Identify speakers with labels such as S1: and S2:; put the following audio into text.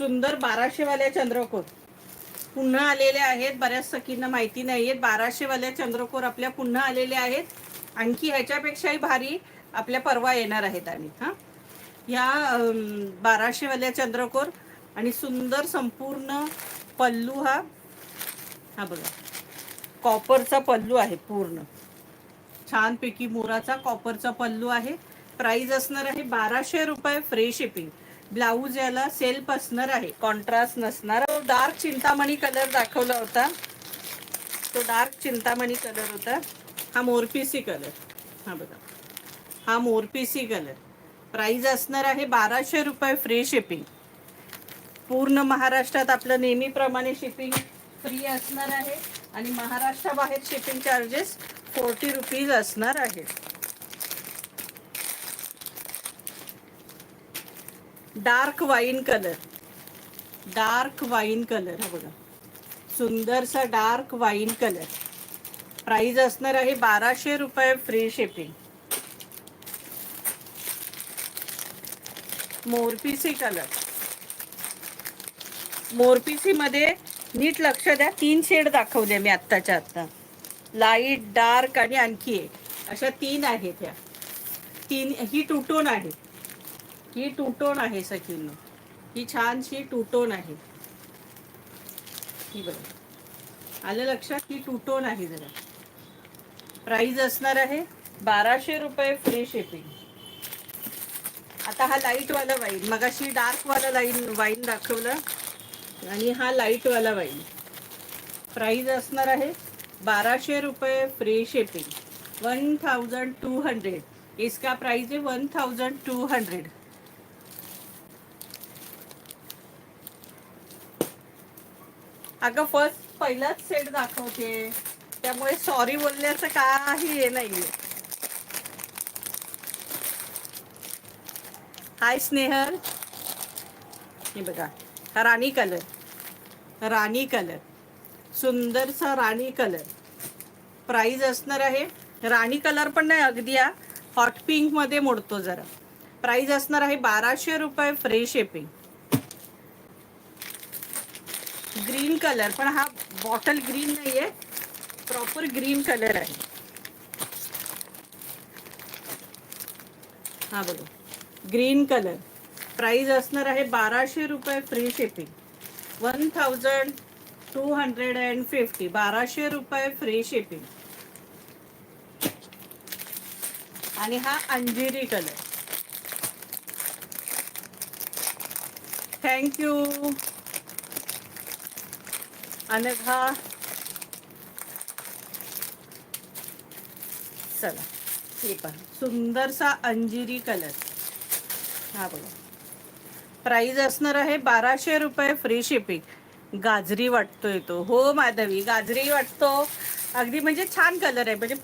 S1: सुंदर बाराशेवाल्या चंद्रकोर. पुन्हा आलेले आहेत बऱ्याच सखींना माहिती नाही आहेत बाराशेवाल्या चंद्रकोर आपल्या पुन्हा आलेले आहेत. आणखी ह्याच्यापेक्षाही भारी आपल्या परवा येणार आहेत आणि हां. ह्या बाराशेवाल्या चंद्रकोर आणि सुंदर संपूर्ण पल्लू हा हा बघा. कॉपरचा पल्लू आहे पूर्ण. छानपैकी मोराचा कॉपरचा पल्लू आहे. प्राईज असणार आहे बाराशे रुपये फ्री शिपिंग. ब्लाऊज याला सेल्फ असणार आहे कॉन्ट्रास्ट नसणार. डार्क चिंतामणी कलर दाखवला होता. तो डार्क चिंतामणी कलर होता. हा मोरपीसी कलर हा बघा. हा मोरपीसी कलर प्राईज असणार आहे बाराशे रुपये फ्री शिपिंग पूर्ण महाराष्ट्रात आपलं नेहमीप्रमाणे शिपिंग फ्री असणार आहे. आणि महाराष्ट्राबाहेर शिपिंग चार्जेस फोर्टी रुपीज असणार आहे. Dark wine colour. Dark wine colour हा बघा. सुंदरसा डार्क वाईन कलर. प्राइस असणार आहे बाराशे रुपये फ्री शिपिंग. मोरपीसी कलर. मोरपिसी मध्ये नीट लक्ष द्या तीन शेड दाखवले मी आत्ताच्या आत्ता. लाइट डार्क आणि आणखी एक. अशा तीन आहेत ह्या. तीन ही तुटून आहेत ही टूटोन आहे सखींनो ही छानशी टूटोन आहे. ही बघा. आलं लक्षात? ही टूटोन आहे जरा. प्राईज असणार आहे बाराशे रुपये फ्री शिपिंग आता हा लाईटवाला वाईन मगाशी डार्क वाला लाईन वाईन दाखवलं. आणि हा लाईटवाला वाईन प्राईज असणार आहे बाराशे रुपये free shipping one thousand two hundred इसका प्राइस है वन थाउजंड टू हंड्रेड अगं फर्स्ट पहिलाच सेट दाखवते. त्यामुळे सॉरी बोलण्याचं काही हे नाहीये. हाय स्नेहल हे बघा हा राणी कलर राणी कलर सुंदरसा राणी कलर प्राईज असणार आहे. राणी कलर पण नाही अगदी हॉट पिंकमध्ये मोडतो जरा. प्राईज असणार आहे बाराशे रुपये फ्री शिपिंग ग्रीन कलर पण हा बॉटल ग्रीन नाहीये. प्रॉपर ग्रीन कलर आहे. हा बघा. Green colour. प्राइस असणार आहे बाराशे रुपये free shipping. One thousand two hundred and fifty. बाराशे रुपये फ्री शिपिंग. आणि हा अंजिरी कलर. थँक्यू अनघा चला हे पहा. सुंदरसा अंजिरी कलर. हा बघा. प्राईज असणार आहे बाराशे रुपये फ्री शिपिंग गाजरी वाटतोय तो. हो माधवी गाजरी वाटतो. अगदी म्हणजे छान कलर आहे. म्हणजे